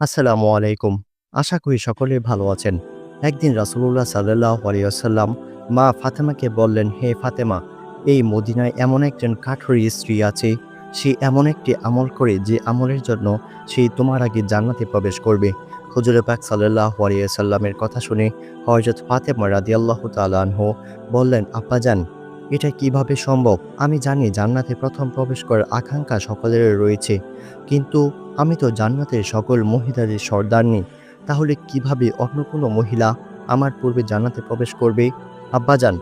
আসসালামু আলাইকুম। আশা করি সকলে ভালো আছেন। একদিন রাসুলুল্লাহ সাল্লাহ আলিয়াল্লাম মা ফাতেমাকে বললেন, হে ফাতেমা, এই মদিনায় এমন একজন কাঠরি স্ত্রী আছে। সে এমন একটি আমল করে যে আমলের জন্য সে তোমার আগে জান্নাতে প্রবেশ করবে। হুজুর পাক সাল্লাহ আলিয়াল্লামের কথা শুনে হজরত ফাতেমা রাদিয়াল্লাহ তালাহ বললেন, আব্বাজান এটা কীভাবে সম্ভব? আমি জানি জান্নাতে প্রথম প্রবেশ করার আকাঙ্ক্ষা সকলের রয়েছে, কিন্তু আমি তো জান্নাতের সকল মহিলাদের সর্দার নেই। তাহলে কীভাবে অন্য কোনো মহিলা আমার পূর্বে জান্নাতে প্রবেশ করবে? আব্বাজান,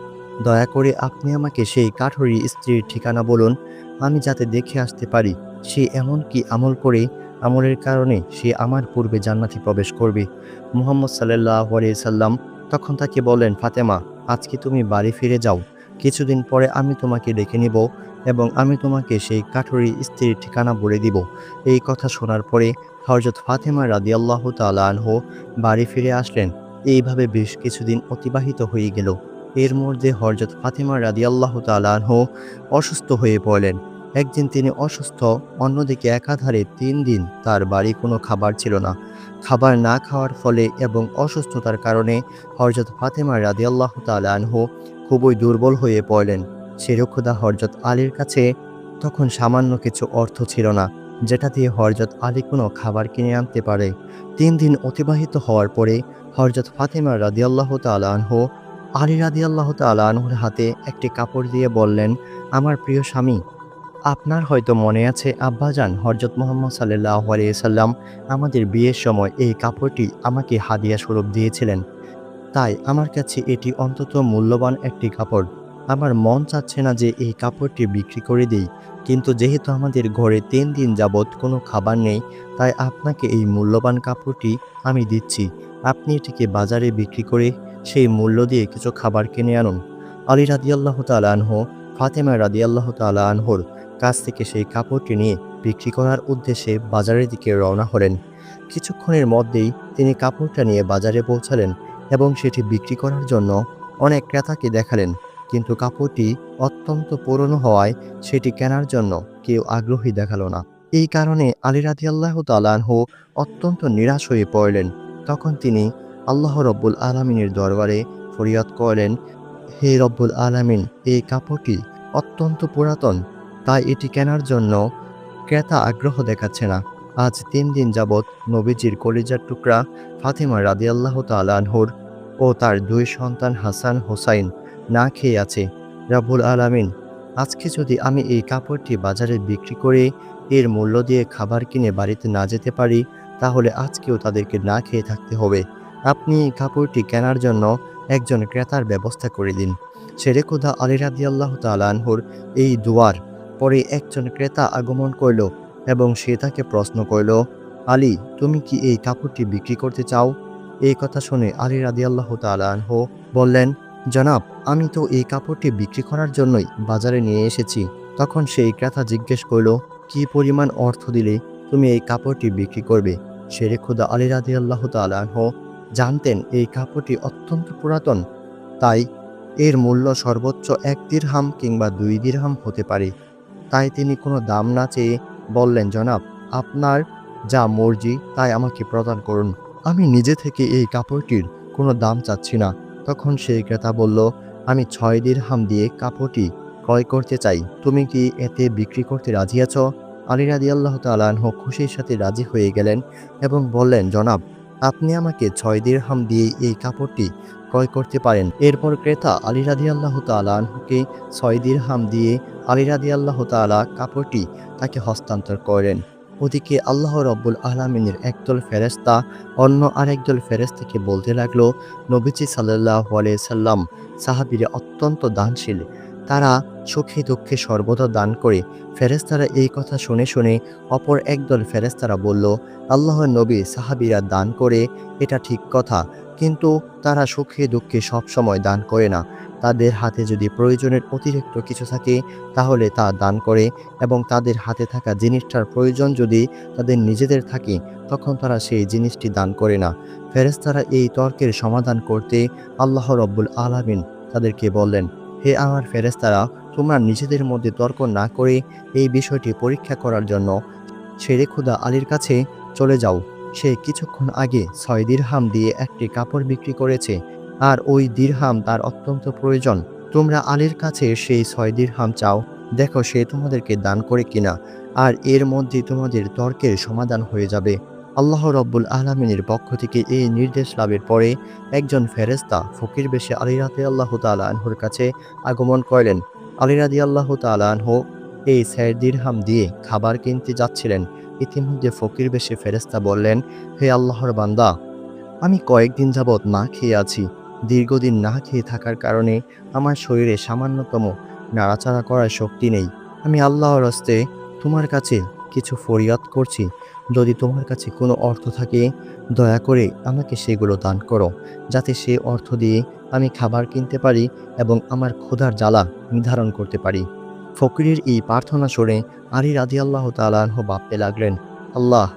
দয়া করে আপনি আমাকে সেই কাঠরি স্ত্রীর ঠিকানা বলুন, আমি যাতে দেখে আসতে পারি সে এমন কি আমল করে আমলের কারণে সে আমার পূর্বে জান্নাতে প্রবেশ করবে। মুহাম্মদ সাল্লাহ সাল্লাম তখন তাকে বলেন ফাতেমা, আজকে তুমি বাড়ি ফিরে যাও। কিছুদিন পরে আমি তোমাকে ডেকে নিব এবং আমি তোমাকে সেই কাঠুরি স্ত্রীর ঠিকানা বলে দিব। এই কথা শোনার পরে হরজত ফাতেমা রাদি রাদিয়াল্লাহ তালাহ বাড়ি ফিরে আসলেন। এইভাবে বেশ কিছুদিন অতিবাহিত হয়ে গেল। এর মধ্যে হরজত ফাতেমা রাদি রাদিয়াল্লাহ তালাহ অসুস্থ হয়ে পড়লেন। একদিন তিনি অসুস্থ, অন্যদিকে একাধারে তিন দিন তার বাড়ি কোনো খাবার ছিল না। খাবার না খাওয়ার ফলে এবং অসুস্থতার কারণে হরজত ফাতেমা রাদি রাদিয়াল্লাহ তালাহ খুবই দুর্বল হয়ে পড়লেন। শেরুখুদা হরজত আলীর কাছে তখন সামান্য কিছু অর্থ ছিল না, যেটা দিয়ে হরজত আলী কোনো খাবার কিনে আনতে পারে। তিন দিন অতিবাহিত হওয়ার পরে হরজত ফাতেমা রাদিয়াল্লাহ তালাহ আলী রাদিয়াল্লাহ তালাহুর হাতে একটি কাপড় দিয়ে বললেন, আমার প্রিয় স্বামী, আপনার হয়তো মনে আছে, আব্বাজান হরজত মোহাম্মদ সাল্লাহ আলিয়াল্লাম আমাদের বিয়ের সময় এই কাপড়টি আমাকে হাদিয়া স্বরূপ দিয়েছিলেন। তাই আমার কাছে এটি অন্তত মূল্যবান একটি কাপড়। আমার মন চাচ্ছে না যে এই কাপড়টি বিক্রি করে দিই, কিন্তু যেহেতু আমাদের ঘরে তিন দিন যাবৎ কোনো খাবার নেই, তাই আপনাকে এই মূল্যবান কাপড়টি আমি দিচ্ছি। আপনি এটিকে বাজারে বিক্রি করে সেই মূল্য দিয়ে কিছু খাবার কিনে আনুন। আলী রাদিয়াল্লাহ আনহ, ফাতেমা রাদিয়াল্লাহ তালাহর কাছ থেকে সেই কাপড়টি নিয়ে বিক্রি করার উদ্দেশ্যে বাজারের দিকে রওনা হলেন। কিছুক্ষণের মধ্যেই তিনি কাপড়টা নিয়ে বাজারে পৌঁছালেন। এবং সেটি বিক্রি করার জন্য অনেক ক্রেতাকে দেখালেন। কিন্তু কাপড়টি অত্যন্ত পুরনো হওয়ায় সেটি কেনার জন্য কেউ আগ্রহী দেখাল না। এই কারণে আলী রাজি আল্লাহ তালাহ অত্যন্ত নিরাশ হয়ে পড়লেন। তখন তিনি আল্লাহ রব্বুল আলমিনের দরবারে ফরিয়াদ করলেন, হে রব্বুল আলামিন, এই কাপড়টি অত্যন্ত পুরাতন, তাই এটি কেনার জন্য ক্রেতা আগ্রহ দেখাচ্ছে না। আজ তিন দিন যাবৎ নবীজির কলিজার টুকরা ফাতিমা রাদিয়াল্লাহ তালানহুর ও তার দুই সন্তান হাসান হোসাইন না খেয়ে আছে। রাবুল আলামিন, আজকে যদি আমি এই কাপড়টি বাজারে বিক্রি করে এর মূল্য দিয়ে খাবার কিনে বাড়িতে না যেতে পারি, তাহলে আজকেও তাদেরকে না খেয়ে থাকতে হবে। আপনি এই কাপড়টি কেনার জন্য একজন ক্রেতার ব্যবস্থা করে দিন। শেরেকুদা আলী রাদিয়াল্লাহ তালানহুর এই দুয়ার পরে একজন ক্রেতা আগমন করল এবং সে তাকে প্রশ্ন করল, আলী, তুমি কি এই কাপড়টি বিক্রি করতে চাও? এই কথা শুনে আলী রাদিয়াল্লাহ তালাহ বললেন, জনাব, আমি তো এই কাপড়টি বিক্রি করার জন্যই বাজারে নিয়ে এসেছি। তখন সেই ক্রেতা জিজ্ঞেস করল, কি পরিমাণ অর্থ দিলে তুমি এই কাপড়টি বিক্রি করবে? শেরে খুদা আলী রাদিয়াল্লাহ তালাহ জানতেন এই কাপড়টি অত্যন্ত পুরাতন, তাই এর মূল্য সর্বোচ্চ এক দিরহাম কিংবা দুই দিরহাম হতে পারে। তাই তিনি কোনো দাম না চেয়ে বললেন, জনাব, আপনার যা মর্জি, তাই আমাকে প্রদান করুন। আমি নিজে থেকে এই কাপড়টির কোনো দাম চাচ্ছি না। তখন সেই ক্রেতা বলল, আমি ছয় দিরহাম দিয়ে কাপড়টি ক্রয় করতে চাই। তুমি কি এতে বিক্রি করতে রাজি আছো? আলী রাজি আল্লাহ তালাহ খুশির সাথে রাজি হয়ে গেলেন এবং বললেন, জনাব, আপনি আমাকে ছয় দিরহাম দিয়ে এই কাপড়টি ক্রয় করতে পারেন। এরপর ক্রেতা আলী রাধি আল্লাহ তালাহকে ছয় দিরহাম দিয়ে আলী রাধি আল্লাহ তালা কাপড়টি তাকে হস্তান্তর করেন। ওদিকে আল্লাহ রব্বুল আলমিনের একদল ফেরেস্তা অন্য আরেকদল ফেরেস্তাকে বলতে লাগল, নবীজি সাল্লাহ আলিয়া সাল্লাম সাহাবিরে অত্যন্ত দানশীল। তারা সুখে দুঃখে সর্বদা দান করে। ফেরেস্তারা এই কথা শুনে শুনে অপর একদল ফেরেস্তারা বলল, আল্লাহর নবী সাহাবিরা দান করে, এটা ঠিক কথা। কিন্তু তারা সুখে দুঃখে সবসময় দান করে না। তাদের হাতে যদি প্রয়োজনের অতিরিক্ত কিছু থাকে, তাহলে তা দান করে এবং তাদের হাতে থাকা জিনিসটার প্রয়োজন যদি তাদের নিজেদের থাকে, তখন তারা সেই জিনিসটি দান করে না। ফেরেস্তারা এই তর্কের সমাধান করতে আল্লাহ রব্বুল আলামিন তাদেরকে বললেন হে আমার ফেরেস্তারা তোমরা নিজেদের মধ্যে তর্ক না করে এই বিষয়টি পরীক্ষা করার জন্য ছেড়ে খুদা আলীর কাছে চলে যাও। সে কিছুক্ষণ আগে ছয় দিরহাম দিয়ে একটি কাপড় বিক্রি করেছে, আর ওই দিরহাম তার অত্যন্ত প্রয়োজন। তোমরা আলীর কাছে সেই ছয় দিরহাম চাও, দেখো সে তোমাদেরকে দান করে কিনা, আর এর মধ্যে তোমাদের তর্কের সমাধান হয়ে যাবে। আল্লাহ রব্বুল আলমিনের পক্ষ থেকে এই নির্দেশ লাভের পরে একজন ফেরেস্তা ফকির বেশে আলী রাতে আল্লাহ তালাহর কাছে আগমন করলেন। আলী রাদি আল্লাহ তালাহ এই স্যার দিরহাম দিয়ে খাবার কিনতে যাচ্ছিলেন। ইতিমধ্যে ফকির বেশে ফেরেস্তা বললেন, হে আল্লাহর বান্দা, আমি কয়েকদিন যাবৎ না খেয়ে আছি। দীর্ঘদিন না খেয়ে থাকার কারণে আমার শরীরে সামান্যতম নাড়াচাড়া করার শক্তি নেই। আমি আল্লাহর হস্তে তোমার কাছে কিছু ফরিয়াদ করছি। যদি তোমার কাছে কোনো অর্থ থাকে, দয়া করে আমাকে সেগুলো দান করো, যাতে সে অর্থ দিয়ে আমি খাবার কিনতে পারি এবং আমার ক্ষুধার জ্বালা নির্ধারণ করতে পারি। ফকিরের এই প্রার্থনা শুনে আলী রাজি আল্লাহ তালাহ ভাবতে লাগলেন, আল্লাহ,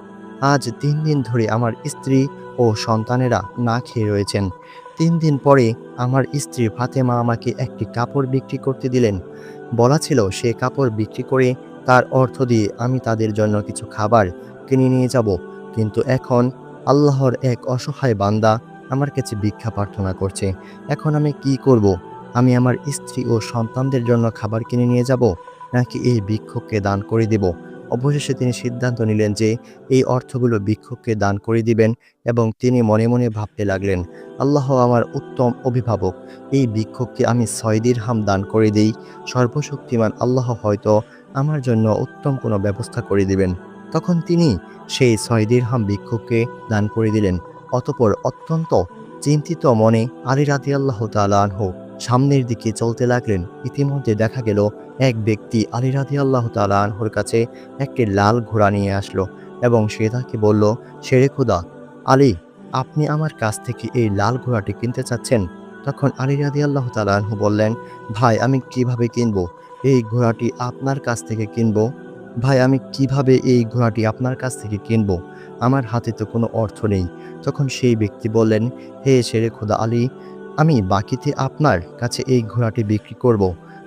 আজ তিন দিন ধরে আমার স্ত্রী ও সন্তানেরা না খেয়ে রয়েছেন। তিন দিন পরে আমার স্ত্রী ফাতেমা আমাকে একটি কাপড় বিক্রি করতে দিলেন। বলা ছিল সে কাপড় বিক্রি করে তার অর্থ দিয়ে আমি তাদের জন্য কিছু খাবার কিনে নিয়ে যাব। কিন্তু এখন আল্লাহর এক অসহায় বান্দা আমার কাছে ভিক্ষা প্রার্থনা করছে। এখন আমি কি করব? আমি আমার স্ত্রী ও সন্তানদের জন্য খাবার কিনে নিয়ে যাব, নাকি এই ভিক্ষুককে দান করে দেব? অবশেষে তিনি সিদ্ধান্ত নিলেন যে এই অর্থগুলো ভিক্ষুককে দান করে দিবেন এবং তিনি মনে মনে ভাবতে লাগলেন, আল্লাহ আমার উত্তম অভিভাবক, এই ভিক্ষুককে আমি ছয় হাম দান করে দিই। সর্বশক্তিমান আল্লাহ হয়তো আমার জন্য উত্তম কোনো ব্যবস্থা করে দিবেন। তখন তিনি সেই ছয় দিরহাম ভিক্ষুককে দান করে দিলেন। অতপর অত্যন্ত চিন্তিত মনে আলী রাতি আল্লাহ তালাহ সামনের দিকে চলতে লাগলেন। ইতিমধ্যে দেখা গেল, এক ব্যক্তি আলী রাতি আল্লাহ তালাহর কাছে একটি লাল ঘোড়া নিয়ে আসলো এবং সে তাকে বলল, শেরে খুদা, আলী, আপনি আমার কাছ থেকে এই লাল ঘোড়াটি কিনতে চাচ্ছেন? তখন আলী রাদি আল্লাহ তালাহু বললেন, ভাই, আমি কীভাবে কিনবো? এই ঘোড়াটি আপনার কাছ থেকে কিনবো? ভাই, আমি কীভাবে এই ঘোড়াটি আপনার কাছ থেকে কিনবো? আমার হাতে তো কোনো অর্থ নেই। তখন সেই ব্যক্তি বললেন, হে শেরে খোদা আলী, আমি বাকিতে আপনার কাছে এই ঘোড়াটি বিক্রি করব।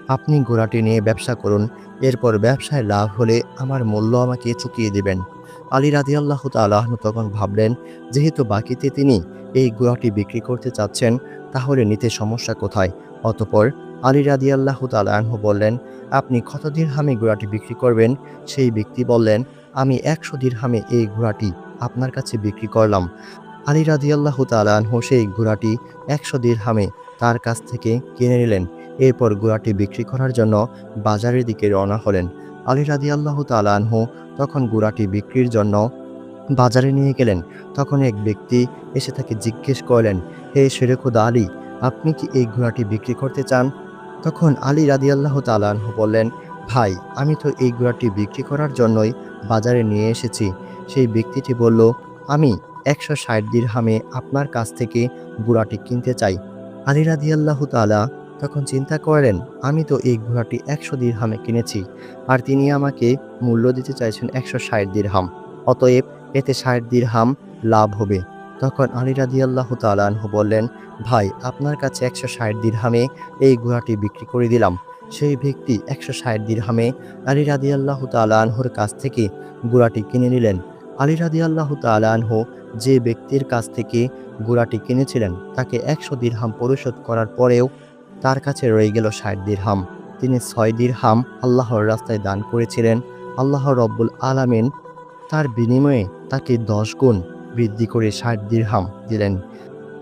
আপনি ঘোড়াটি নিয়ে ব্যবসা করুন, এরপর ব্যবসায় লাভ হলে আমার মূল্য আমাকে চুকিয়ে দেবেন। আলী রাজি আল্লাহ তালাহ তখন ভাবলেন, যেহেতু বাকিতে তিনি এই ঘোড়াটি বিক্রি করতে চাচ্ছেন, তাহলে নিতে সমস্যা কোথায়? অতপর আলী রাদি আল্লাহ তালাহ বললেন, আপনি কত দিরহামে ঘোড়াটি বিক্রি করবেন? সেই ব্যক্তি বললেন, আমি একশো দিরহামে এই ঘোড়াটি আপনার কাছে বিক্রি করলাম। আলী রাদি আল্লাহ তালাহ সেই ঘোড়াটি একশো দিরহামে তার কাছ থেকে কিনে নিলেন। এরপর ঘোড়াটি বিক্রি করার জন্য বাজারের দিকে রওনা হলেন। আলী রাদি আল্লাহ তালাহ তখন ঘোড়াটি বিক্রির জন্য বাজারে নিয়ে গেলেন। তখন এক ব্যক্তি এসে তাকে জিজ্ঞেস করলেন, হে শেরেখুদা আলী, আপনি কি এই ঘোড়াটি বিক্রি করতে চান? তখন আলী রাদি আল্লাহ তালাহ বললেন, ভাই, আমি তো এই ঘোড়াটি বিক্রি করার জন্যই বাজারে নিয়ে এসেছি। সেই ব্যক্তিটি বলল, আমি একশো ষাট দিরহামে আপনার কাছ থেকে ঘোড়াটি কিনতে চাই। আলী রাদি আল্লাহ তালা তখন চিন্তা করেন আমি তো এই ঘোড়াটি একশো দিরহামে কিনেছি, আর তিনি আমাকে মূল্য দিতে চাইছেন একশো ষাট দিরহাম, অতএব এতে ষাট দিরহাম লাভ হবে। তখন আলী রাদি আল্লাহ তালাহ বললেন, ভাই, আপনার কাছে একশো ষাট দিরহামে এই ঘোড়াটি বিক্রি করে দিলাম। সেই ব্যক্তি একশো ষাট দিরহামে আলী রাদি আল্লাহ তালাহর কাছ থেকে ঘোড়াটি কিনে নিলেন। আলী রাদি আল্লাহ তালাহ যে ব্যক্তির কাছ থেকে ঘোড়াটি কিনেছিলেন, তাকে একশো দিরহাম পরিশোধ করার পরেও তার কাছে রয়ে গেল ষাট দিরহাম। তিনি ছয় দিরহাম আল্লাহর রাস্তায় দান করেছিলেন। আল্লাহ রব্বুল আলামিন তার বিনিময়ে তাকে দশ গুণ বৃদ্ধি করে ষাট দিরহাম দিলেন।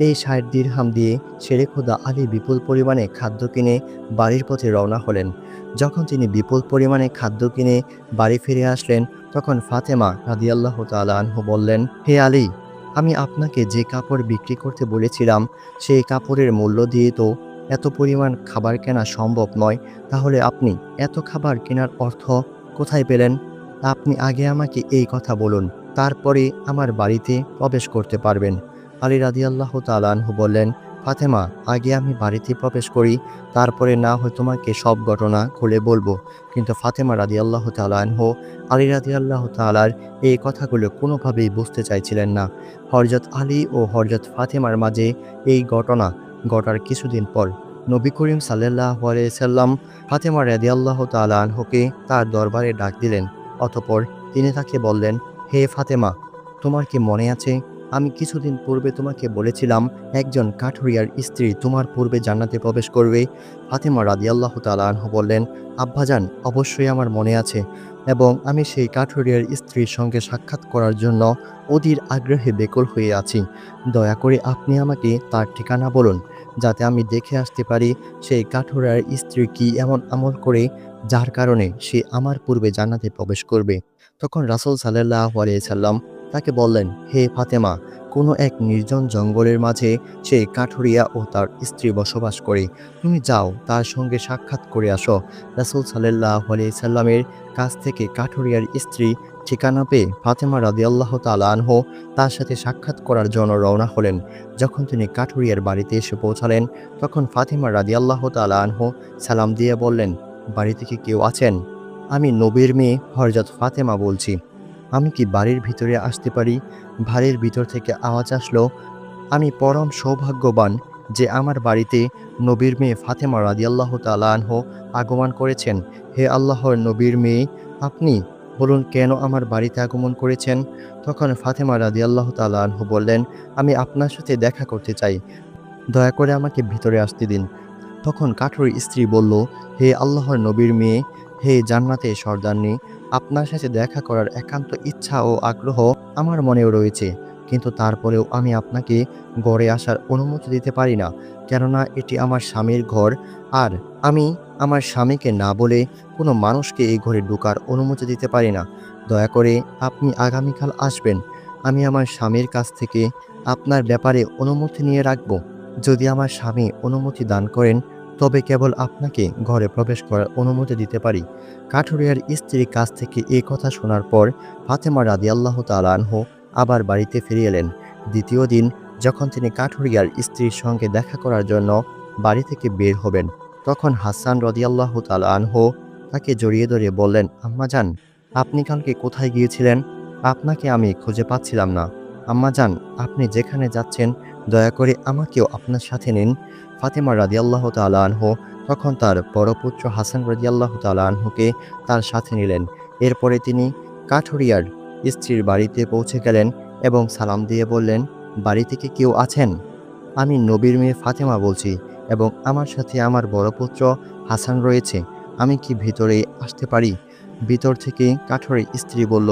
এই ষাট দিরহাম দিয়ে শেরেখুদা আলী বিপুল পরিমাণে খাদ্য কিনে বাড়ির পথে রওনা হলেন। যখন তিনি বিপুল পরিমাণে খাদ্য কিনে বাড়ি ফিরে আসলেন, তখন ফাতেমা রাদিয়াল্লাহ তালাহ বললেন, হে আলী, আমি আপনাকে যে কাপড় বিক্রি করতে বলেছিলাম, সেই কাপড়ের মূল্য দিয়ে তো এত পরিমাণ খাবার কেনা সম্ভব নয়, তাহলে আপনি এত খাবার কেনার অর্থ কোথায় পেলেন? আপনি আগে আমাকে এই কথা বলুন। তারপরে আমার বাড়িতে প্রবেশ করতে পারবেন। আলী রাদিয়াল্লাহ তালাহু বললেন, ফাতেমা, আগে আমি বাড়িতে প্রবেশ করি, তারপরে না হয় তোমাকে সব ঘটনা খুলে বলব। কিন্তু ফাতেমা রাদি আল্লাহ তালাহ আলী রাদি আল্লাহ তালার এই কথাগুলো কোনোভাবেই বুঝতে চাইছিলেন না। হরজত আলী ও হরজত ফাতেমার মাঝে এই ঘটনা ঘটার কিছুদিন পর নবী করিম সাল্লাহ সাল্লাম ফাতেমা রাদি আল্লাহ তালাহকে তার দরবারে ডাক দিলেন। অতপর তিনি তাকে বললেন হে ফাতেমা, তোমার কি মনে আছে? আমি কিছুদিন পূর্বে তোমাকে বলেছিলাম, একজন কাঠুরিয়ার স্ত্রী তোমার পূর্বে জান্নাতে প্রবেশ করবে। ফাতেমা রাদিয়াল্লাহু তাআলা আনহু বললেন, আব্বাজান, অবশ্যই আমার মনে আছে। এবং আমি সেই কাঠুরিয়ার স্ত্রীর সঙ্গে সাক্ষাৎ করার জন্য অধীর আগ্রহে বেকল হয়ে আছি। দয়া করে আপনি আমাকে তার ঠিকানা বলুন, যাতে আমি দেখে আসতে পারি সেই কাঠুরিয়ার স্ত্রী কি এমন আমল করে, যার কারণে সে আমার পূর্বে জান্নাতে প্রবেশ করবে। তখন রাসূল সাল্লাল্লাহু আলাইহি সাল্লাম তাকে বললেন, হে ফাতেমা, কোনো এক নির্জন জঙ্গলের মাঝে সে কাঠুরিয়া ও তার স্ত্রী বসবাস করে। তুমি যাও, তার সঙ্গে সাক্ষাৎ করে আসো। রাসূল সাল্লাল্লাহু আলাইহি সাল্লামের কাছ থেকে কাঠুরিয়ার স্ত্রী ঠিকানা পেয়ে ফাতেমা রাদিয়াল্লাহু তাআলা আনহু তার সাথে সাক্ষাৎ করার জন্য রওনা হলেন। যখন তিনি কাঠুরিয়ার বাড়িতে এসে পৌঁছালেন, তখন ফাতেমা রাদিয়াল্লাহু তাআলা আনহু সালাম দিয়ে বললেন, বাড়িতে কি কেউ আছেন? আমি নবীর মেয়ে হরজত ফাতেমা বলছি। আমি কি বাড়ির ভিতরে আসতে পারি? বাড়ির ভিতর থেকে আওয়াজ আসলো, আমি পরম সৌভাগ্যবান যে আমার বাড়িতে নবীর মেয়ে ফাতেমা রাদিয়াল্লাহু আনহু আগমন করেছেন। হে আল্লাহর নবীর মেয়ে, আপনি বলুন কেন আমার বাড়িতে আগমন করেছেন? তখন ফাতেমা রাদিয়াল্লাহু তাআলা আনহু বললেন, আমি আপনার সাথে দেখা করতে চাই। দয়া করে আমাকে ভিতরে আসতে দিন। তখন কাঠুর স্ত্রী বলল, হে আল্লাহর নবীর মেয়ে হে জান্নাতে সর্দারনি, আপনার সাথে দেখা করার একান্ত ইচ্ছা ও আগ্রহ আমার মনেও রয়েছে, কিন্তু তারপরেও আমি আপনাকে গড়ে আসার অনুমতি দিতে পারি না, কেননা এটি আমার স্বামীর ঘর, আর আমি আমার স্বামীকে না বলে কোনো মানুষকে এই ঘরে ঢোকার অনুমতি দিতে পারি না। দয়া করে আপনি আগামীকাল আসবেন, আমি আমার স্বামীর কাছ থেকে আপনার ব্যাপারে অনুমতি নিয়ে রাখব। যদি আমার স্বামী অনুমতি দান করেন তবে কেবল আপনাকে ঘরে প্রবেশ করার অনুমতি দিতে পারি। কাঠুরিয়ার স্ত্রীর কাছ থেকে এই কথা শোনার পর ফাতেমা রাদি আল্লাহ তালানহ আবার বাড়িতে ফিরে এলেন। দ্বিতীয় দিন যখন তিনি কাঠুরিয়ার স্ত্রীর সঙ্গে দেখা করার জন্য বাড়ি থেকে বের হবেন, তখন হাসান রদিয়াল্লাহ তালানহ তাকে জড়িয়ে ধরে বললেন আম্মাজান আপনি কালকে কোথায় গিয়েছিলেন? আপনাকে আমি খুঁজে পাচ্ছিলাম না। আম্মাজান আপনি যেখানে যাচ্ছেন দয়া করে আমাকেও আপনার সাথে নিন। ফাতেমা রাদিয়াল্লাহ তালা আনহু তখন তার বড় পুত্র হাসান রাদিয়াল্লাহ তালা আনহুকে তার সাথে নিলেন। এরপরে তিনি কাঠুরিয়ার স্ত্রীর বাড়িতে পৌঁছে গেলেন এবং সালাম দিয়ে বললেন, বাড়ি থেকে কেউ আছেন? আমি নবীর মেয়ে ফাতেমা বলছি এবং আমার সাথে আমার বড় পুত্র হাসান রয়েছে। আমি কি ভিতরে আসতে পারি? ভিতর থেকে কাঠুরের স্ত্রী বলল,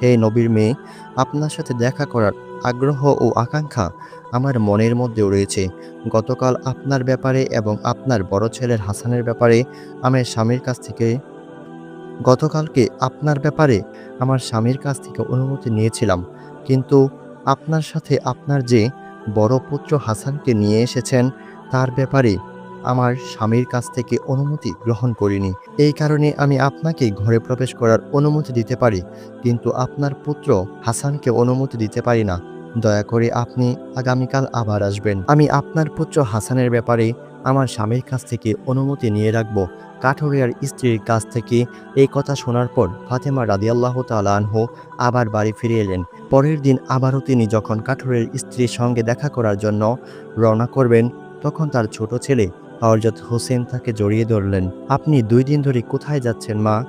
হে নবীর মেয়ে, আপনার সাথে দেখা করার আগ্রহ ও আকাঙ্ক্ষা আমার মনের মধ্যেও রয়েছে। গতকাল আপনার ব্যাপারে এবং আপনার বড় ছেলের হাসানের ব্যাপারে আমার স্বামীর কাছ থেকে গতকালকে আপনার ব্যাপারে আমার স্বামীর কাছ থেকে অনুমতি নিয়েছিলাম। কিন্তু আপনার সাথে আপনার যে বড় পুত্র হাসানকে নিয়ে এসেছেন, তার ব্যাপারে আমার স্বামীর কাছ থেকে অনুমতি গ্রহণ করিনি। এই কারণে আমি আপনাকে ঘরে প্রবেশ করার অনুমতি দিতে পারি, কিন্তু আপনার পুত্র হাসানকে অনুমতি দিতে পারি না। দয়া করে আপনি আগামীকাল আবার আসবেন। আমি আপনার পুত্র হাসানের ব্যাপারে আমার স্বামীর কাছ থেকে অনুমতি নিয়ে রাখব। কাঠুরিয়ার স্ত্রীর কাছ থেকে এই কথা শোনার পর ফাতেমা রাদিয়াল্লাহ তালানহু আবার বাড়ি ফিরে এলেন। পরের দিন আবারও তিনি যখন কাঠুরের স্ত্রীর সঙ্গে দেখা করার জন্য রওনা করবেন, তখন তার ছোট ছেলে হরজত হোসেন তাকে জড়িয়ে ধরলেন। আপনি দুই দিন ধরে কোথায় যাচ্ছেন, মা?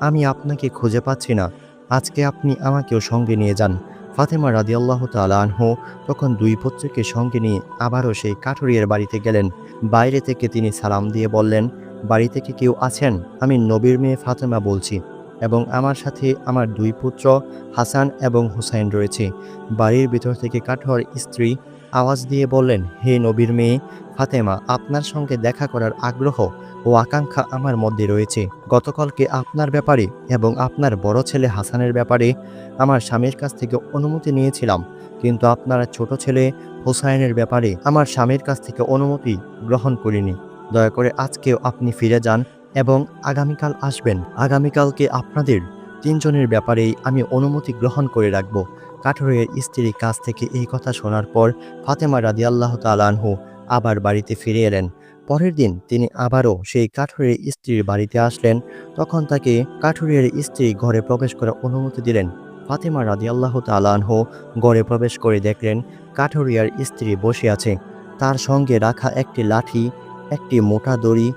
আমি আপনাকে খুঁজে পাচ্ছি না। আজকে আপনি আমাকেও সঙ্গে নিয়ে যান। ফাতেমা রাদিয়াল্লাহ তালানহু তখন দুই পুত্রকে সঙ্গে নিয়ে আবারও সেই কাঠুরিয়ার বাড়িতে গেলেন। বাইরে থেকে তিনি সালাম দিয়ে বললেন, বাড়ি থেকে কেউ আছেন? আমি নবীর মেয়ে ফাতেমা বলছি এবং আমার সাথে আমার দুই পুত্র হাসান এবং হুসাইন রয়েছে। বাড়ির ভিতর থেকে কাঠোয়ার স্ত্রী আওয়াজ দিয়ে বললেন, হে নবীর মেয়ে, ফাতেমা, আপনার সঙ্গে দেখা করার আগ্রহ ও আকাঙ্ক্ষা আমার মধ্যে রয়েছে। গতকালকে আপনার ব্যাপারে এবং আপনার বড় ছেলে হাসানের ব্যাপারে আমার স্বামীর কাছ থেকে অনুমতি নিয়েছিলাম। কিন্তু আপনার ছোট ছেলে হুসাইনের ব্যাপারে আমার স্বামীর কাছ থেকে অনুমতি গ্রহণ করিনি। দয়া করে আজকেও আপনি ফিরে যান এবং আগামীকাল আসবেন। আগামীকালকে আপনাদের তিনজনের ব্যাপারেই আমি অনুমতি গ্রহণ করে রাখব। কাঠুরের স্ত্রীর কাছ থেকে এই কথা শোনার পর ফাতেমা রাদিয়াল্লাহ তালানহু আবার বাড়িতে ফিরে এলেন। পরের দিন তিনি আবারও সেই কাঠুরের স্ত্রীর বাড়িতে আসলেন। তখন তাকে কাঠুরের স্ত্রী ঘরে প্রবেশ করার অনুমতি দিলেন। ফাতেমা রাদিয়াল্লাহ তালানহু ঘরে প্রবেশ করে দেখলেন কাঠুরিয়ার স্ত্রী বসে আছে। তার সঙ্গে রাখা একটি লাঠি, একটি মোটা দড়ি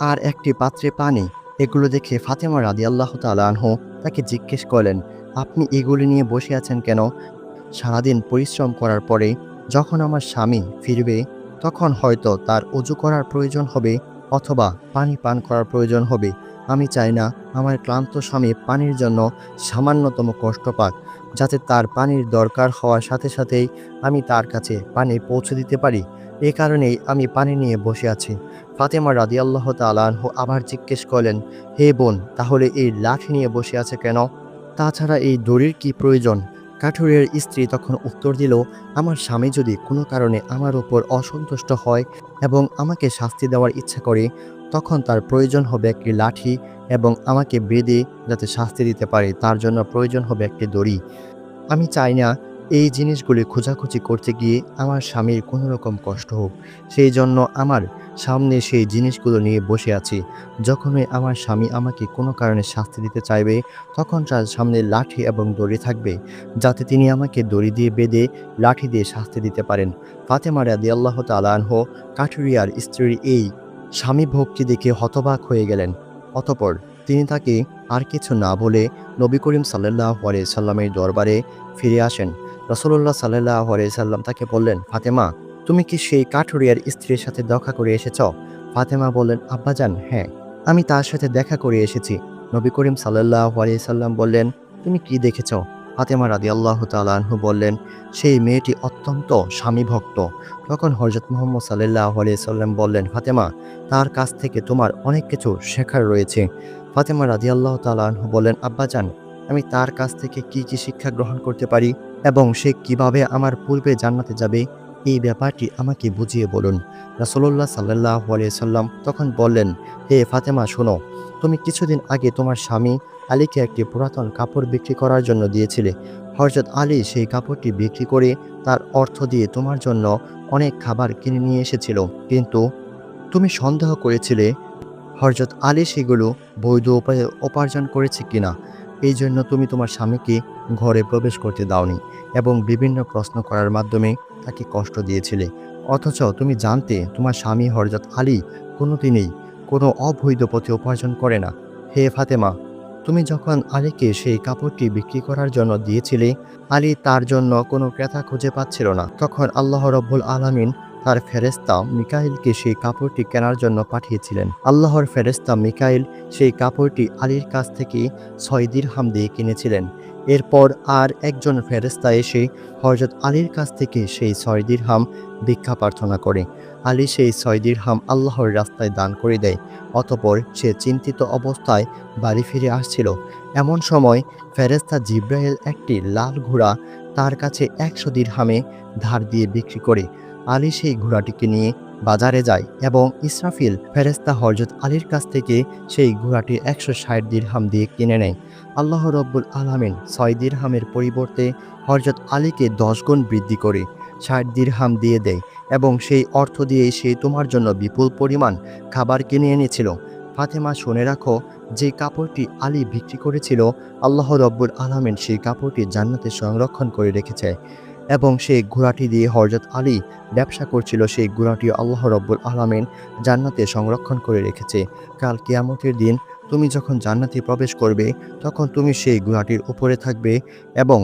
আর একটি পাত্রে পানি। এগুলো দেখে ফাতেমা রাদিয়াল্লাহ তালানহু তাকে জিজ্ঞেস করলেন আপনি এগুলি নিয়ে বসে আছেন কেন? সারাদিন পরিশ্রম করার পরে যখন আমার স্বামী ফিরবে, তখন হয়তো তার অজু করার প্রয়োজন হবে অথবা পানি পান করার প্রয়োজন হবে। আমি চাই না আমার ক্লান্ত স্বামী পানির জন্য সামান্যতম কষ্ট পাক, যাতে তার পানির দরকার হওয়ার সাথে সাথেই আমি তার কাছে পানি পৌঁছে দিতে পারি। এ কারণেই আমি পানি নিয়ে বসে আছি। ফাতেমা রাদি আল্লাহ তালাহ আবার জিজ্ঞেস করলেন, হে বোন, তাহলে এই লাঠি নিয়ে বসে আছে কেন? তাছাড়া এই দড়ির কি প্রয়োজন? কাঠুরের স্ত্রী তখন উত্তর দিল, আমার স্বামী যদি কোনো কারণে আমার ওপর অসন্তুষ্ট হয় এবং আমাকে শাস্তি দেওয়ার ইচ্ছা করে, তখন তার প্রয়োজন হবে একটি লাঠি এবং আমাকে বেঁধে যাতে শাস্তি দিতে পারে, তার জন্য প্রয়োজন হবে একটি দড়ি। আমি চাই না এই জিনিসগুলি খোঁজাখুঁজি করতে গিয়ে আমার স্বামীর কোনো রকম কষ্ট হোক, সেই জন্য আমার সামনে সেই জিনিসগুলো নিয়ে বসে আছি। যখনই আমার স্বামী আমাকে কোনো কারণে শাস্তি দিতে চাইবে, তখন তার সামনে লাঠি এবং দড়ি থাকবে, যাতে তিনি আমাকে দড়ি দিয়ে বেঁধে লাঠি দিয়ে শাস্তি দিতে পারেন। ফাতেমা রাদি আল্লাহ তালানহ কাঠুরিয়ার স্ত্রীর এই স্বামী ভক্তি দেখে হতবাক হয়ে গেলেন। অতপর তিনি তাকে আর কিছু না বলে নবী করিম সাল্লাহ আলিয়া সাল্লামের দরবারে ফিরে আসেন। রসল্লাহ সাল্লাহ সাল্লাম তাকে বললেন, ফাতেমা, তুমি কি সেই কাঠুরিয়ার স্ত্রীর সাথে দেখা করে এসেছ? ফাতেমা বললেন, আব্বাজান হ্যাঁ আমি তার সাথে দেখা করে এসেছি। নবী করিম সাল্লাহ সাল্লাম বললেন, তুমি কি দেখেছ? ফাতেমা রাদি আল্লাহ তালাহু বললেন, সেই মেয়েটি অত্যন্ত স্বামী ভক্ত তখন হজরত মোহাম্মদ সাল্লাহ সাল্লাম বললেন, ফাতেমা, তার কাছ থেকে তোমার অনেক কিছু শেখার রয়েছে। ফাতেমা রাদি আল্লাহ তালাহু বললেন, আব্বাজান, আমি তার কাছ থেকে কি কি শিক্ষা গ্রহণ করতে পারি? এবং সে কীভাবে আমার পূর্বে জান্নাতে যাবে, এই ব্যাপারটি আমাকে বুঝিয়ে বলুন। রাসলল্লাহ সাল্লাহ সাল্লাম তখন বললেন, হে ফাতেমা, শোনো, তুমি কিছুদিন আগে তোমার স্বামী আলীকে একটি পুরাতন কাপড় বিক্রি করার জন্য দিয়েছিলে। হরজত আলী সেই কাপড়টি বিক্রি করে তার অর্থ দিয়ে তোমার জন্য অনেক খাবার কিনে নিয়ে এসেছিল। কিন্তু তুমি সন্দেহ করেছিলে হরজত আলী সেগুলো বৈধ উপায়ে উপার্জন করেছে কিনা। এই জন্য তুমি তোমার স্বামীকে ঘরে প্রবেশ করতে দাওনি এবং বিভিন্ন প্রশ্ন করার মাধ্যমে তাকে কষ্ট দিয়েছিলে। অথচ তুমি জানতে তোমার স্বামী হরজত আলী কোনোদিনই কোনো অবৈধ পথে উপার্জন করে না। হে ফাতেমা, তুমি যখন আলীকে সেই কাপড়টি বিক্রি করার জন্য দিয়েছিলে, আলী তার জন্য কোনো ক্রেতা খুঁজে পাচ্ছিল না। তখন আল্লাহ রব্বুল আলামিন তার ফেরেস্তা মিকাইলকে সেই কাপড়টি কেনার জন্য পাঠিয়েছিলেন। আল্লাহর ফেরেস্তা মিকাইল সেই কাপড়টি আলীর কাছ থেকে ছয় দিরহাম দিয়ে কিনেছিলেন। এরপর আর একজন ফেরেস্তা এসে হজরত আলীর কাছ থেকে সেই ছয় দিরহাম ভিক্ষা প্রার্থনা করে। আলী সেই ছয় দিরহাম আল্লাহর রাস্তায় দান করে দেয়, অতপর সে চিন্তিত অবস্থায় বাড়ি ফিরে আসছিল। এমন সময় ফেরেস্তা জিব্রাইল একটি লাল ঘোড়া তার কাছে একশো দিরহামে ধার দিয়ে বিক্রি করে আলী সেই ঘোড়াটিকে নিয়ে বাজারে যায় এবং ইসরাফিল ফেরেস্তা হরজত আলীর কাছ থেকে সেই ঘোড়াটি একশো ষাট দিরহাম দিয়ে কিনে নেয়। আল্লাহ রব্বুল আলমিন ছয় দিরহামের পরিবর্তে হরজত আলীকে দশ গুণ বৃদ্ধি করে ষাট দিরহাম দিয়ে দেয় এবং সেই অর্থ দিয়ে সে তোমার জন্য বিপুল পরিমাণ খাবার কিনে এনেছিল। ফাতেমা শুনে রাখো, যে কাপড়টি আলী বিক্রি করেছিল, আল্লাহ রব্বুল আলমিন সেই কাপড়টি জান্নাতে সংরক্ষণ করে রেখেছে। এবং সেই ঘোড়াটি দিয়ে হরজত আলী ব্যবসা করছিল, সেই ঘোড়াটি আল্লাহ রব্বুল আলমিন জান্নাতে সংরক্ষণ করে রেখেছে। কাল কেয়ামতের দিন তুমি যখন জান্নাতে প্রবেশ করবে, তখন তুমি সেই ঘোড়াটির উপরে থাকবে এবং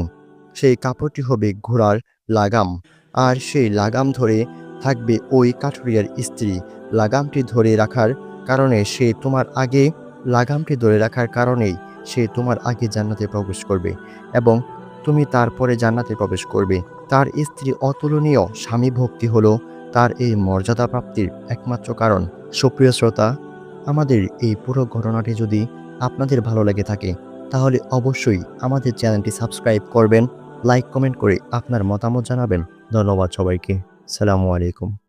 সেই কাপড়টি হবে ঘোড়ার লাগাম। আর সেই লাগাম ধরে থাকবে ওই কাঠুরিয়ার স্ত্রী। লাগামটি ধরে রাখার কারণে সে তোমার আগে, লাগামটি ধরে রাখার কারণেই সে তোমার আগে জান্নাতে প্রবেশ করবে এবং তুমি তারপরে জান্নাতে প্রবেশ করবে। তার স্ত্রী অতুলনীয় স্বামী ভক্তি হলো তার এই মর্যাদা প্রাপ্তির একমাত্র কারণ। সুপ্রিয় শ্রোতা, আমাদের এই পুরো ঘটনাটি যদি আপনাদের ভালো লেগে থাকে, তাহলে অবশ্যই আমাদের চ্যানেলটি সাবস্ক্রাইব করবেন, লাইক, কমেন্ট করে আপনার মতামত জানাবেন। ধন্যবাদ সবাইকে। সালামু আলাইকুম।